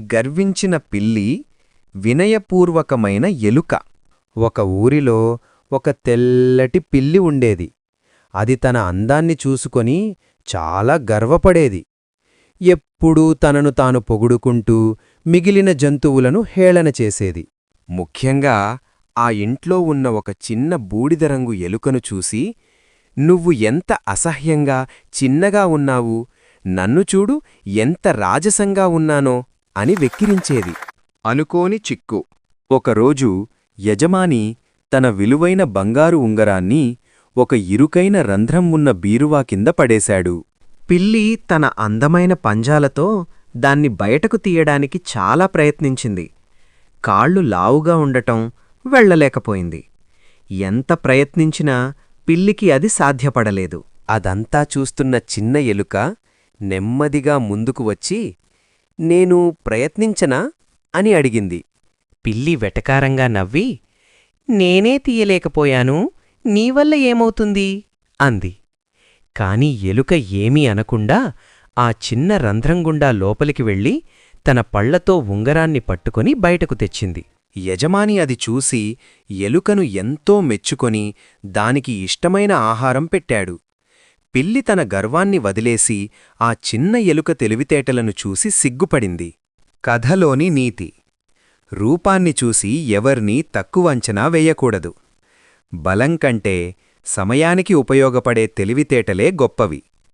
గర్వించిన పిల్లి వినయపూర్వకమైన ఎలుక. ఒక ఊరిలో ఒక తెల్లటి పిల్లి ఉండేది. అది తన అందాన్ని చూసుకొని చాలా గర్వపడేది. ఎప్పుడూ తనను తాను పొగుడుకుంటూ మిగిలిన జంతువులను హేళన చేసేది. ముఖ్యంగా ఆ ఇంట్లో ఉన్న ఒక చిన్న బూడిదరంగు ఎలుకను చూసి నువ్వు ఎంత అసహ్యంగా చిన్నగా ఉన్నావు. నన్ను చూడు ఎంత రాజసంగా ఉన్నానో. అని వెక్కిరించేది. అనుకోని చిక్కు. ఒకరోజు యజమాని తన విలువైన బంగారు ఉంగరాన్ని ఒక ఇరుకైన రంధ్రం ఉన్న బీరువా కింద పడేశాడు. పిల్లి తన అందమైన పంజాలతో దాన్ని బయటకు తీయడానికి చాలా ప్రయత్నించింది. కాళ్ళు లావుగా ఉండటం వెళ్ళలేకపోయింది. ఎంత ప్రయత్నించినా పిల్లికి అది సాధ్యపడలేదు. అదంతా చూస్తున్న చిన్న ఎలుక నెమ్మదిగా ముందుకు వచ్చి నేను ప్రయత్నించనా? అని అడిగింది. పిల్లి వెటకారంగా నవ్వి నేనే తీయలేకపోయాను నీవల్ల ఏమవుతుంది? అంది. కాని ఎలుక ఏమీ అనకుండా ఆ చిన్న రంధ్రం గుండా లోపలికి వెళ్ళి తన పళ్ళతో ఉంగరాన్ని పట్టుకొని బయటకు తెచ్చింది. యజమాని అది చూసి ఎలుకను ఎంతో మెచ్చుకొని దానికి ఇష్టమైన ఆహారం పెట్టాడు. పిల్లి తన గర్వాన్ని వదిలేసి ఆ చిన్న ఎలుక తెలివితేటలను చూసి సిగ్గుపడింది. కథలోని నీతి. రూపాన్ని చూసి ఎవర్నీ తక్కువ అంచనా వేయకూడదు. బలం కంటే సమయానికి ఉపయోగపడే తెలివితేటలే గొప్పవి.